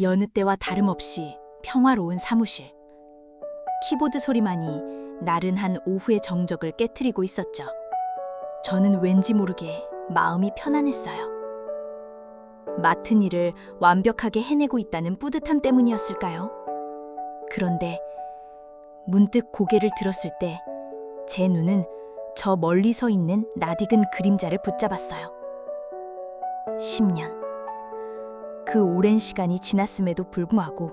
여느 때와 다름없이 평화로운 사무실. 키보드 소리만이 나른한 오후의 정적을 깨트리고 있었죠. 저는 왠지 모르게 마음이 편안했어요. 맡은 일을 완벽하게 해내고 있다는 뿌듯함 때문이었을까요? 그런데 문득 고개를 들었을 때 제 눈은 저 멀리 서 있는 낯익은 그림자를 붙잡았어요. 10년. 그 오랜 시간이 지났음에도 불구하고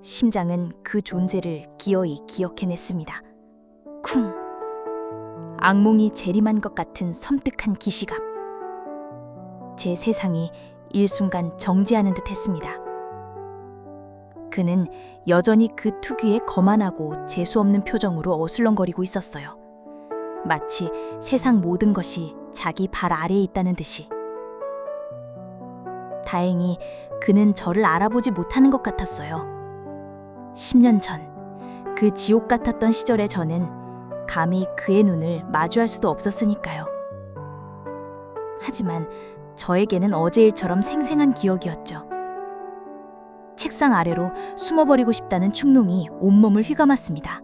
심장은 그 존재를 기어이 기억해냈습니다. 쿵. 악몽이 재림한 것 같은 섬뜩한 기시감. 제 세상이 일순간 정지하는 듯 했습니다. 그는 여전히 그 특유의 거만하고 재수없는 표정으로 어슬렁거리고 있었어요. 마치 세상 모든 것이 자기 발 아래에 있다는 듯이. 다행히 그는 저를 알아보지 못하는 것 같았어요. 10년 전, 그 지옥 같았던 시절의 저는 감히 그의 눈을 마주할 수도 없었으니까요. 하지만 저에게는 어제 일처럼 생생한 기억이었죠. 책상 아래로 숨어버리고 싶다는 충동이 온몸을 휘감았습니다.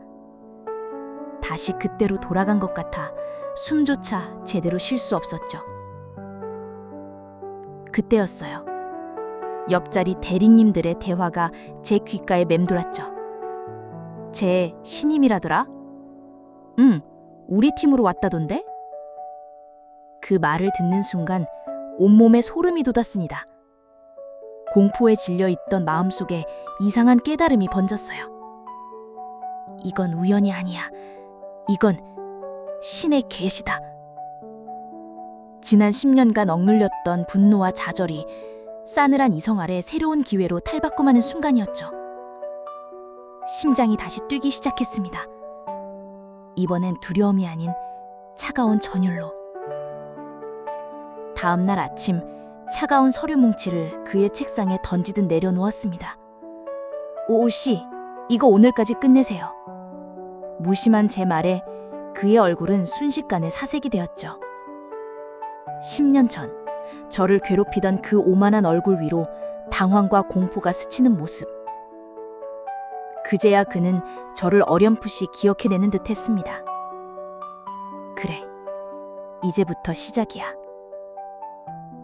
다시 그때로 돌아간 것 같아 숨조차 제대로 쉴 수 없었죠. 그때였어요. 옆자리 대리님들의 대화가 제 귓가에 맴돌았죠. 제 신임이라더라? 응, 우리 팀으로 왔다던데? 그 말을 듣는 순간 온몸에 소름이 돋았습니다. 공포에 질려 있던 마음속에 이상한 깨달음이 번졌어요. 이건 우연이 아니야. 이건 신의 계시다. 지난 10년간 억눌렸던 분노와 좌절이 싸늘한 이성 아래 새로운 기회로 탈바꿈하는 순간이었죠. 심장이 다시 뛰기 시작했습니다. 이번엔 두려움이 아닌 차가운 전율로. 다음 날 아침 차가운 서류 뭉치를 그의 책상에 던지듯 내려놓았습니다. 오씨, 이거 오늘까지 끝내세요. 무심한 제 말에 그의 얼굴은 순식간에 사색이 되었죠. 10년 전 저를 괴롭히던 그 오만한 얼굴 위로 당황과 공포가 스치는 모습. 그제야 그는 저를 어렴풋이 기억해내는 듯 했습니다. 그래, 이제부터 시작이야.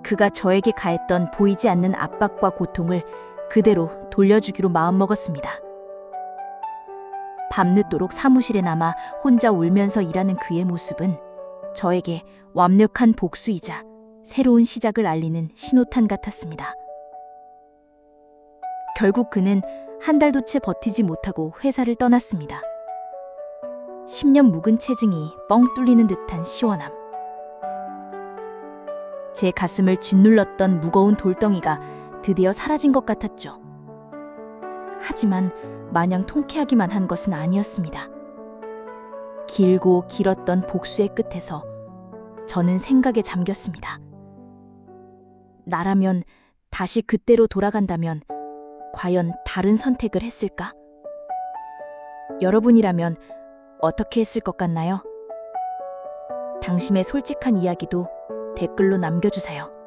그가 저에게 가했던 보이지 않는 압박과 고통을 그대로 돌려주기로 마음먹었습니다. 밤늦도록 사무실에 남아 혼자 울면서 일하는 그의 모습은 저에게 완벽한 복수이자 새로운 시작을 알리는 신호탄 같았습니다. 결국 그는 한 달도 채 버티지 못하고 회사를 떠났습니다. 10년 묵은 체증이 뻥 뚫리는 듯한 시원함. 제 가슴을 짓눌렀던 무거운 돌덩이가 드디어 사라진 것 같았죠. 하지만 마냥 통쾌하기만 한 것은 아니었습니다. 길고 길었던 복수의 끝에서 저는 생각에 잠겼습니다. 나라면 다시 그때로 돌아간다면 과연 다른 선택을 했을까? 여러분이라면 어떻게 했을 것 같나요? 당신의 솔직한 이야기도 댓글로 남겨주세요.